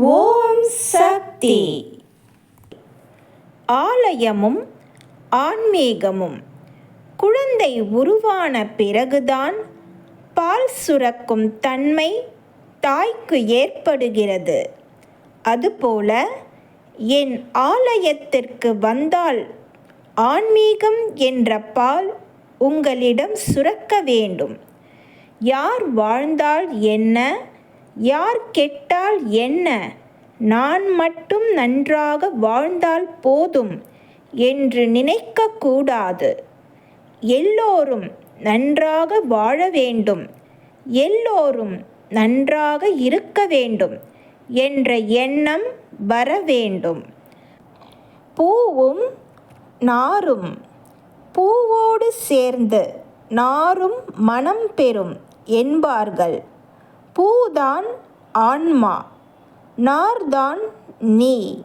ஓம் சக்தி. ஆலயமும் ஆன்மீகமும் குழந்தை உருவான பிறகுதான் பால் சுரக்கும் தன்மை தாய்க்கு ஏற்படுகிறது. அதுபோல என் ஆலயத்திற்கு வந்தால் ஆன்மீகம் என்ற பால் உங்களிடம் சுரக்க வேண்டும். யார் வாழ்ந்தால் என்ன? யார் கெட்டால் என்ன? நான் மட்டும் நன்றாக வாழ்ந்தால் போதும் என்று நினைக்கக்கூடாது எல்லோரும் நன்றாக வாழ வேண்டும். எல்லோரும் நன்றாக இருக்க வேண்டும் என்ற எண்ணம் வர வேண்டும். பூவும் நாரும் பூவோடு சேர்ந்து நாரும் மனம் பெறும் என்பார்கள். பூதான் ஆன்மா நார்தான் நீ.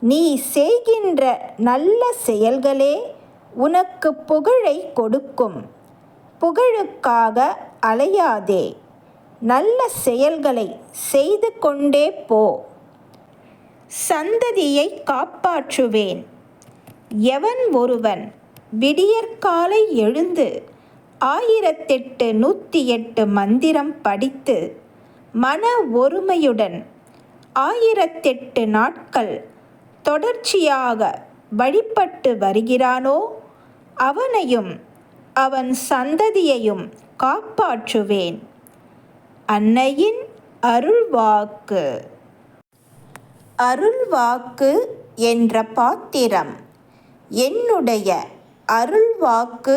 நீ செய்கின்ற நல்ல செயல்களே உனக்கு புகழை கொடுக்கும். புகழுக்காக அலையாதே. நல்ல செயல்களை செய்து கொண்டே போ. சந்ததியை காப்பாற்றுவேன். எவன் ஒருவன் விடியற்காலை எழுந்து ஆயிரத்தெட்டு நூற்றி எட்டு மந்திரம் படித்து மன ஒருமையுடன் ஆயிரத்தெட்டு நாட்கள் தொடர்ச்சியாக வழிபட்டு வருகிறானோ அவனையும் அவன் சந்ததியையும் காப்பாற்றுவேன். அன்னையின் அருள்வாக்கு. அருள்வாக்கு என்ற பாத்திரம் என்னுடைய அருள்வாக்கு